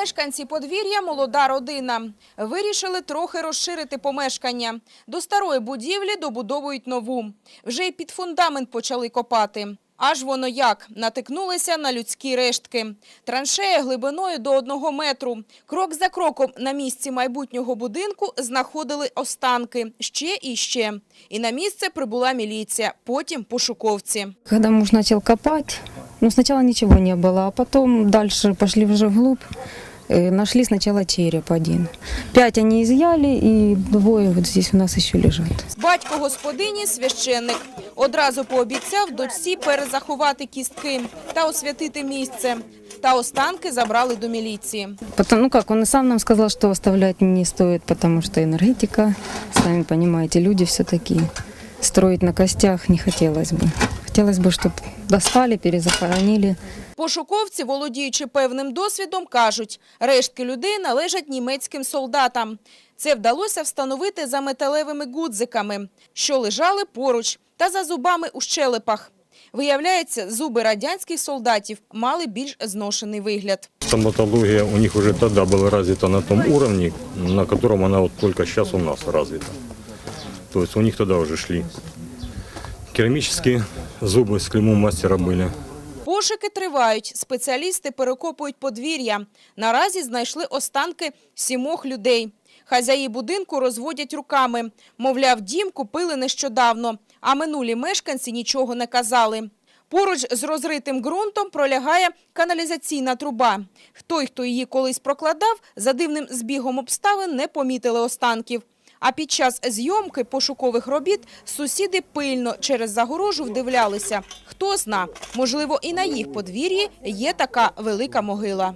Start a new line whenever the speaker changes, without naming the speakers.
Мешканці подвір'я молода родина. Вирішили трохи розширити помешкання. До старої будівлі добудовують нову. Вже й під фундамент почали копати. Аж воно як натикнулися на людські рештки. Траншея глибиною до одного метру. Крок за кроком на місці майбутнього будинку знаходили останки ще і ще. І на місце прибула міліція, потім пошуковці.
Когда муж начал копать, ну сначала ничего не было, а потом дальше пошли уже вглубь, нашли сначала череп один. Пять они изъяли, и двое вот здесь у нас еще лежат.
Батько господині – священник. Одразу пообіцяв дочці перезаховати кістки та освятити місце. Та останки забрали до міліції.
Потом, ну как, он и сам нам сказал, что оставлять не стоит, потому что энергетика, сами понимаете, люди все такие. Строить на костях не хотелось бы. Хотелось бы, чтобы достали, перезахоронили.
Пошуковці, володіючи певним досвідом, кажуть, рештки людей належать німецьким солдатам. Це вдалося встановити за металевими гудзиками, що лежали поруч, та за зубами у щелепах. Виявляється, зуби радянських солдатів мали більш зношений вигляд.
Стоматология у них уже тогда была развита на том уровне, на котором она вот только сейчас у нас развита. То есть у них тогда уже шли керамические зубы с клеймом мастера были.
Пошуки тривають. Спеціалісти перекопують подвір'я. Наразі знайшли останки сімох людей. Хазяї будинку розводять руками. Мовляв, дім купили нещодавно, а минулі мешканці нічого не казали. Поруч з розритим ґрунтом пролягає каналізаційна труба. Той, хто її колись прокладав, за дивним збігом обставин не помітили останків. А під час зйомки пошукових робіт сусіди пильно через загорожу вдивлялися. Хто зна, можливо, і на їх подвір'ї є така велика могила.